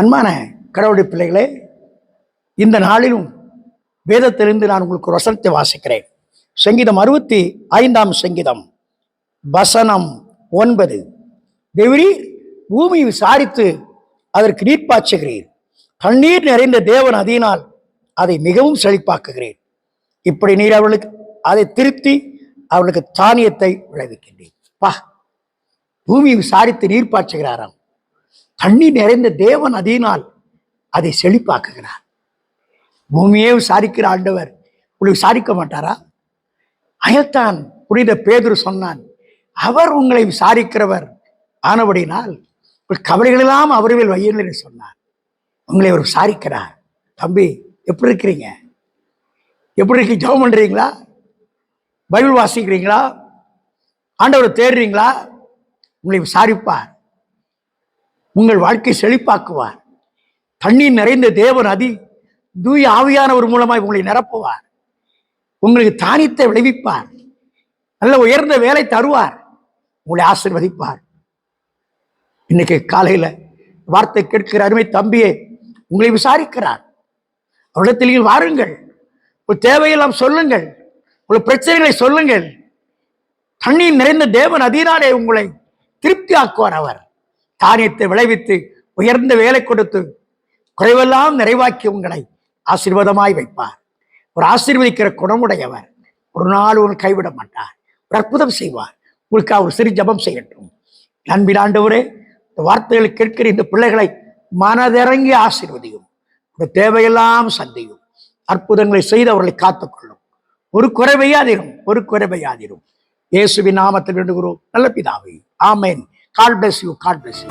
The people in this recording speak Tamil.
அன்பான கடவுளுடைய பிள்ளைகளே இந்த நாளிலும் வேதத்திலிருந்து நான் உங்களுக்கு ஒரு வசனத்தை வாசிக்கிறேன். சங்கீதம் அறுபத்தி ஐந்தாம் சங்கீதம் வசனம் ஒன்பது. தேவரீர் பூமியை விசாரித்து அதற்கு நீர்ப்பாய்ச்சுகிறீர் தண்ணீர் நிறைந்த தேவன் அதினால் அதை மிகவும் செழிப்பாக்குகிறீர். இப்படி நீர் அவளுக்கு அதை திருத்தி அவளுக்கு தானியத்தை விளைவிக்கின்றீர். பா பூமியை விசாரித்து நீர் பாய்ச்சுகிறாராம். தண்ணீர் நிறைந்த தேவன் அதினால் அதை செழிப்பாக்குகிறார். பூமியே விசாரிக்கிற ஆண்டவர் உங்களை விசாரிக்க மாட்டாரா? அயல்தான் புனித பேதுரு சொன்னான் அவர் உங்களை விசாரிக்கிறவர். ஆனபடினால் உங்கள் கவலைகளெல்லாம் அவர்கள் வையுங்கள் என்று சொன்னார். உங்களை அவர் விசாரிக்கிறார். தம்பி எப்படி இருக்கிறீங்க? எப்படி இருக்கு ஜெபம் பண்ணுறீங்களா பைபிள் வாசிக்கிறீங்களா? ஆண்டவரை தேடுறீங்களா? உங்களை விசாரிப்பார். உங்கள் வாழ்க்கை செழிப்பாக்குவார். தண்ணீர் நிறைந்த தேவன் அதி தூய ஆவியானவர் மூலமாய் உங்களை நிரப்புவார். உங்களுக்கு தானித்தை விளைவிப்பார். நல்ல உயர்ந்த வேலை தருவார். உங்களை ஆசிர்வதிப்பார். இன்னைக்கு காலையில வார்த்தை கேட்கிற அருமை தம்பியே உங்களை விசாரிக்கிறார். அவரிடத்தில் நீங்கள் வாருங்கள். ஒரு தேவையெல்லாம் சொல்லுங்கள். ஒரு பிரச்சனைகளை சொல்லுங்கள். தண்ணீர் நிறைந்த தேவன் அதீனாலே உங்களை திருப்தி ஆக்குவார் அவர். தானியத்தை விளைவித்து உயர்ந்த வேலை கொடுத்து குறைவெல்லாம் நிறைவாக்கி உங்களை ஆசீர்வாதமாய் வைப்பார். ஒரு ஆசீர்வதிக்கிற குணமுடையவர் ஒரு நாள் உங்களை கைவிட மாட்டார். ஒரு அற்புதம் செய்வார். உங்களுக்கு அவர் சிறு ஜபம் செய்யட்டும். அன்பின் ஆண்டவரே இந்த வார்த்தைகளை கேட்கிற இந்த பிள்ளைகளை மனதிறங்கி ஆசீர்வதியும். ஒரு தேவையெல்லாம் சந்தையும். அற்புதங்களை செய்து அவர்களை காத்துக்கொள்ளும். ஒரு குறைவையாதிரும் ஒரு குறைவையாதிரும். இயேசுவின் நாமத்தில் வேண்டுகிறோம். நல்ல பிதாவை ஆமேன். God bless you God bless you